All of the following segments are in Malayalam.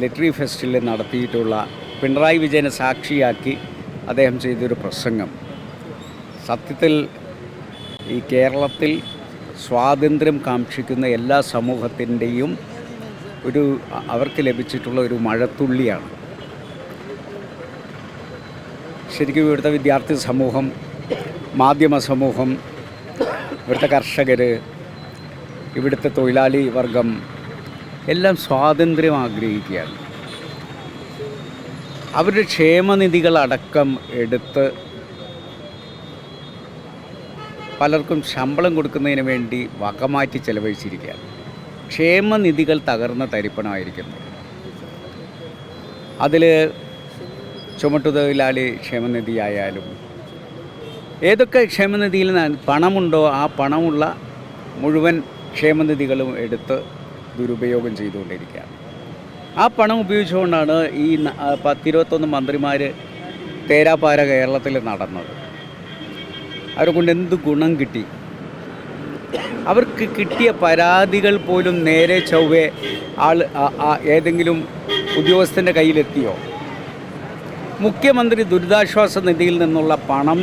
ലിറ്ററി ഫെസ്റ്റിൽ നടത്തിയിട്ടുള്ള പിണറായി വിജയനെ സാക്ഷിയാക്കി അദ്ദേഹം ചെയ്തൊരു പ്രസംഗം. സത്യത്തിൽ ഈ കേരളത്തിൽ സ്വാതന്ത്ര്യം കാക്ഷിക്കുന്ന എല്ലാ സമൂഹത്തിന്റെയും ഒരു അവർക്ക് ലഭിച്ചിട്ടുള്ള ഒരു മഴത്തുള്ളിയാണ്. ശരിക്കും ഇവിടുത്തെ വിദ്യാർത്ഥി സമൂഹം മാധ്യമ സമൂഹം ഇവിടുത്തെ കർഷകർ ഇവിടുത്തെ തൊഴിലാളി വർഗം എല്ലാം സ്വാതന്ത്ര്യം ആഗ്രഹിക്കുകയാണ്. അവരുടെ ക്ഷേമനിധികളടക്കം എടുത്ത് പലർക്കും ശമ്പളം കൊടുക്കുന്നതിന് വേണ്ടി വകമാറ്റി ചെലവഴിച്ചിരിക്കുകയാണ്. ക്ഷേമനിധികൾ തകർന്ന തരിപ്പണമായിരിക്കുന്നു. അതിൽ ചുമട്ടുതൊഴിലാളി ക്ഷേമനിധി ആയാലും ഏതൊക്കെ ക്ഷേമനിധിയിൽ പണമുണ്ടോ ആ പണമുള്ള മുഴുവൻ ക്ഷേമനിധികളും എടുത്ത് ദുരുപയോഗം ചെയ്തുകൊണ്ടിരിക്കുകയാണ്. ആ പണം ഉപയോഗിച്ചുകൊണ്ടാണ് ഈ പത്തിരുപത്തൊന്ന് മന്ത്രിമാർ തേരാപ്പാര കേരളത്തിൽ നടന്നത്. അവരെ കൊണ്ട് എന്ത് ഗുണം കിട്ടി? അവർക്ക് കിട്ടിയ പരാതികൾ പോലും നേരെ ചൊവ്വേ ആൾ ഏതെങ്കിലും ഉദ്യോഗസ്ഥന്റെ കയ്യിലെത്തിയോ? മുഖ്യമന്ത്രി ദുരിതാശ്വാസ നിധിയിൽ നിന്നുള്ള പണം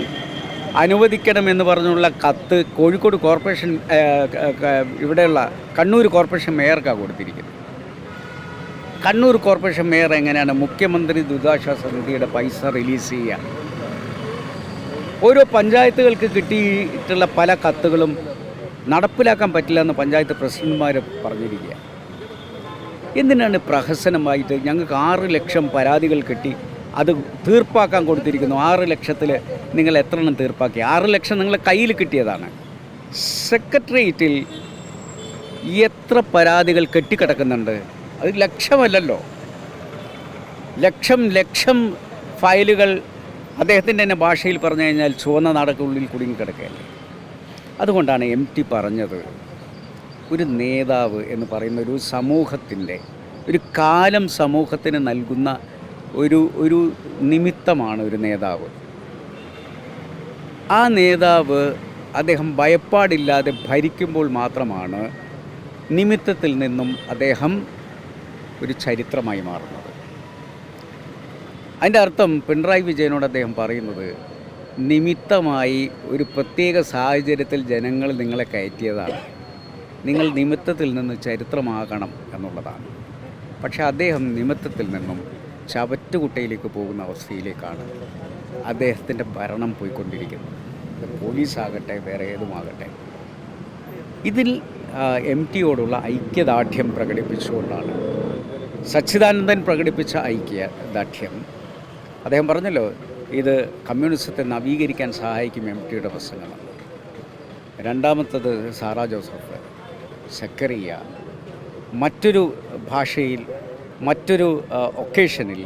അനുവദിക്കണമെന്ന് പറഞ്ഞുള്ള കത്ത് കോഴിക്കോട് കോർപ്പറേഷൻ ഇവിടെയുള്ള കണ്ണൂർ കോർപ്പറേഷൻ മേയർക്കാണ് കൊടുത്തിരിക്കുന്നത്. കണ്ണൂർ കോർപ്പറേഷൻ മേയർ എങ്ങനെയാണ് മുഖ്യമന്ത്രി ദുരിതാശ്വാസ നിധിയുടെ പൈസ റിലീസ് ചെയ്യുക ഓരോ പഞ്ചായത്തുകൾക്ക് കിട്ടിയിട്ടുള്ള പല കത്തുകളും നടപ്പിലാക്കാൻ പറ്റില്ല എന്ന് പഞ്ചായത്ത് പ്രസിഡന്റുമാർ പറഞ്ഞിരിക്കുക എന്തിനാണ് പ്രഹസനമായിട്ട് ഞങ്ങൾക്ക് ആറ് ലക്ഷം പരാതികൾ കിട്ടി അത് തീർപ്പാക്കാൻ കൊടുത്തിരിക്കുന്നു. ആറ് ലക്ഷത്തിൽ നിങ്ങൾ എത്ര എണ്ണം തീർപ്പാക്കി? ആറ് ലക്ഷം നിങ്ങളെ കയ്യിൽ കിട്ടിയതാണ്. സെക്രട്ടേറിയറ്റിൽ എത്ര പരാതികൾ കെട്ടിക്കിടക്കുന്നുണ്ട്? അത് ലക്ഷമല്ലല്ലോ. ലക്ഷം ലക്ഷം ഫയലുകൾ അദ്ദേഹത്തിന്റെ തന്നെ ഭാഷയിൽ പറഞ്ഞു കഴിഞ്ഞാൽ ചുവന്ന നാടക്കുള്ളിൽ കുടുങ്ങിക്കിടക്കുകയല്ലേ അതുകൊണ്ടാണ് എം ടി പറഞ്ഞത് ഒരു നേതാവ് എന്ന് പറയുന്ന ഒരു സമൂഹത്തിന്റെ ഒരു കാലം സമൂഹത്തിന് നൽകുന്ന ഒരു ഒരു നിമിത്തമാണ് ഒരു നേതാവ്. ആ നേതാവ് അദ്ദേഹം ഭയപ്പാടില്ലാതെ ഭരിക്കുമ്പോൾ മാത്രമാണ് നിമിത്തത്തിൽ നിന്നും അദ്ദേഹം ഒരു ചരിത്രമായി മാറുന്നത്. അതിന്റെ അർത്ഥം പിണറായി വിജയനോട് അദ്ദേഹം പറയുന്നത് നിമിത്തമായി ഒരു പ്രത്യേക സാഹചര്യത്തിൽ ജനങ്ങൾ നിങ്ങളെ കയറ്റിയതാണ്. നിങ്ങൾ നിമിത്തത്തിൽ നിന്ന് ചരിത്രമാകണം എന്നുള്ളതാണ്. പക്ഷേ അദ്ദേഹം നിമിത്തത്തിൽ നിന്നും ചവറ്റുകുട്ടയിലേക്ക് പോകുന്ന അവസ്ഥയിലേക്കാണ് അദ്ദേഹത്തിന്റെ ഭരണം പോയിക്കൊണ്ടിരിക്കുന്നത് പോലീസാകട്ടെ വേറെ ഏതുമാകട്ടെ. ഇതിൽ എം ടിയോടുള്ള ഐക്യദാർഢ്യം പ്രകടിപ്പിച്ചുകൊണ്ടാണ്. സച്ചിദാനന്ദൻ പ്രകടിപ്പിച്ച ഐക്യദാർഢ്യം. അദ്ദേഹം പറഞ്ഞല്ലോ ഇത് കമ്മ്യൂണിസത്തെ നവീകരിക്കാൻ സഹായിക്കും എം ടിയുടെ പ്രസംഗമാണ് രണ്ടാമത്തത് സാറാ ജോസഫ് സക്കറിയ മറ്റൊരു ഭാഷയിൽ മറ്റൊരു ഒക്കേഷനിൽ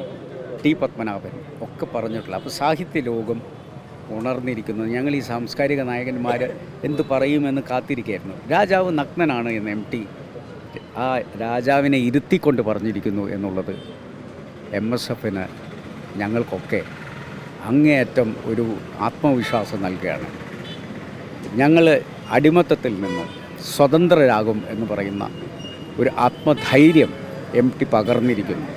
ടി പത്മനാഭൻ ഒക്കെ പറഞ്ഞിട്ടുള്ള അപ്പോൾ സാഹിത്യ ലോകം ഉണർന്നിരിക്കുന്നത് ഞങ്ങൾ ഈ സാംസ്കാരിക നായകന്മാർ എന്ത് പറയുമെന്ന് കാത്തിരിക്കുകയായിരുന്നു രാജാവ് നഗ്നനാണ് എന്ന് എം ടി. ആ രാജാവിനെ ഇരുത്തിക്കൊണ്ട് പറഞ്ഞിരിക്കുന്നു എന്നുള്ളത് എം എസ് എഫിന് ഞങ്ങൾക്കൊക്കെ അങ്ങേയറ്റം ഒരു ആത്മവിശ്വാസം നൽകുകയാണ്. ഞങ്ങൾ അടിമത്തത്തിൽ നിന്നും സ്വതന്ത്രരാകും എന്ന് പറയുന്ന ഒരു ആത്മധൈര്യം എം ടി പകർന്നിരിക്കുന്നു.